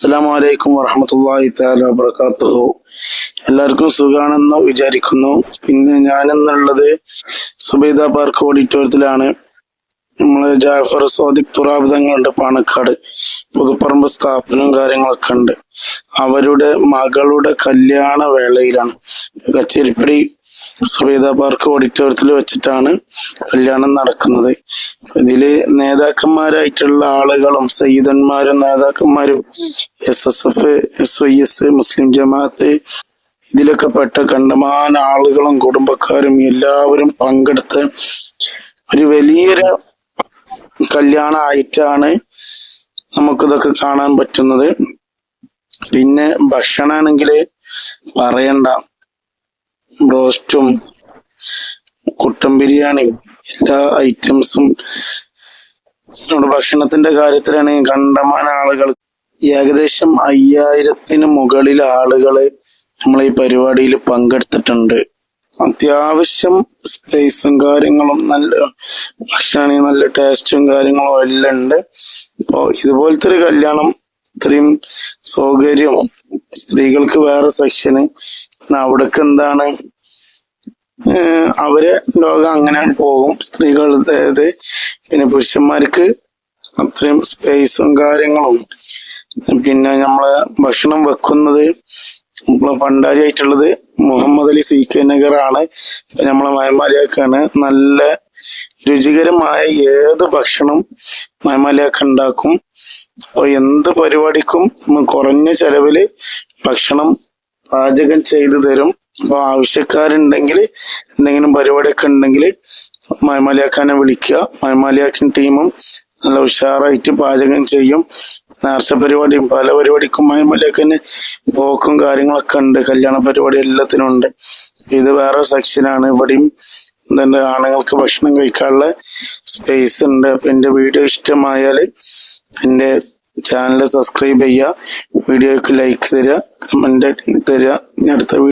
അസ്സാം വലൈക്കും വറഹമത്തല്ലാഹി താല വബർക്കാത്തുഹു എല്ലാവർക്കും സുഖാണെന്ന് വിചാരിക്കുന്നു. പിന്നെ ഞാനെന്നുള്ളത് സുബൈദ പാർക്ക് ഓഡിറ്റോറിയത്തിലാണ്. നമ്മൾ ജാഫർ സ്വാദിഖ് തുറാബിതങ്ങളുണ്ട് പാണക്കാട് പുതുപ്പറമ്പ് സ്ഥാപനവും കാര്യങ്ങളൊക്കെ ഉണ്ട്. അവരുടെ മകളുടെ കല്യാണ വേളയിലാണ്. കച്ചേരിപ്പടി സുബൈദ പാർക്ക് ഓഡിറ്റോറിയത്തിൽ വെച്ചിട്ടാണ് കല്യാണം നടക്കുന്നത്. ഇതിൽ നേതാക്കന്മാരായിട്ടുള്ള ആളുകളും സയ്യിദന്മാരും നേതാക്കന്മാരും S S F S I S Muslim Jamaat ഇതിലൊക്കെ പെട്ട കണ്ടമാന ആളുകളും കുടുംബക്കാരും എല്ലാവരും പങ്കെടുത്ത് ഒരു വലിയൊരു കല്യാണമായിട്ടാണ് നമുക്കിതൊക്കെ കാണാൻ പറ്റുന്നത്. പിന്നെ ഭക്ഷണമാണെങ്കിൽ പറയണ്ട. ബ്രോസ്റ്റും കുട്ടൻ ബിരിയാണി എല്ലാ ഐറ്റംസും നമ്മുടെ ഭക്ഷണത്തിന്റെ കാര്യത്തിലാണെങ്കിൽ കണ്ടമാന ആളുകൾ ഏകദേശം അയ്യായിരത്തിന് മുകളിൽ ആളുകൾ നമ്മൾ ഈ പരിപാടിയിൽ പങ്കെടുത്തിട്ടുണ്ട്. അത്യാവശ്യം സ്പേസും കാര്യങ്ങളും നല്ല ഭക്ഷണമാണെങ്കിൽ നല്ല ടേസ്റ്റും കാര്യങ്ങളും എല്ലാം ഉണ്ട്. അപ്പോ ഇതുപോലത്തെ ഒരു കല്യാണം ഇത്രയും സൗകര്യം സ്ത്രീകൾക്ക് വേറെ സെക്ഷന് അവിടേക്ക് എന്താണ്? അവരെ ലോകം അങ്ങനെ പോകും. സ്ത്രീകളുടേത് പിന്നെ പുരുഷന്മാർക്ക് അത്രയും സ്പേസും കാര്യങ്ങളും. പിന്നെ നമ്മളെ ഭക്ഷണം വെക്കുന്നത് നമ്മളെ പണ്ടാരിയായിട്ടുള്ളത് മുഹമ്മദ് അലി സി കെ നഗറാണ്. നമ്മളെ മയമാലിയാക്കാണ് നല്ല രുചികരമായ ഏത് ഭക്ഷണം മയമാലിയാക്ക ഉണ്ടാക്കും? അപ്പോൾ എന്ത് പരിപാടിക്കും കുറഞ്ഞ ചെലവിൽ ഭക്ഷണം പാചകം ചെയ്തു തരും. അപ്പൊ ആവശ്യക്കാരുണ്ടെങ്കിൽ എന്തെങ്കിലും പരിപാടിയൊക്കെ ഉണ്ടെങ്കിൽ മയമാലിയാക്കാനെ വിളിക്കുക. മയമാലിയാക്കൻ ടീമും നല്ല ഉഷാറായിട്ട് പാചകം ചെയ്യും. നേർച്ച പരിപാടിയും പല പരിപാടിക്കും മയമാലിയാക്കന് പോക്കും കാര്യങ്ങളൊക്കെ ഉണ്ട്. കല്യാണ പരിപാടി എല്ലാത്തിനും ഉണ്ട്. ഇത് വേറെ സെക്ഷനാണ് ഇവിടെയും എന്തുണ്ട് ആണുങ്ങൾക്ക് ഭക്ഷണം കഴിക്കാനുള്ള സ്പേസ് ഉണ്ട്. അപ്പൊ എന്റെ വീഡിയോ ഇഷ്ടമായാൽ എന്റെ ചാനൽ സബ്സ്ക്രൈബ് ചെയ്യുക. വീഡിയോക്ക് ലൈക്ക് തരിക കമന്റ് തരിക. അടുത്ത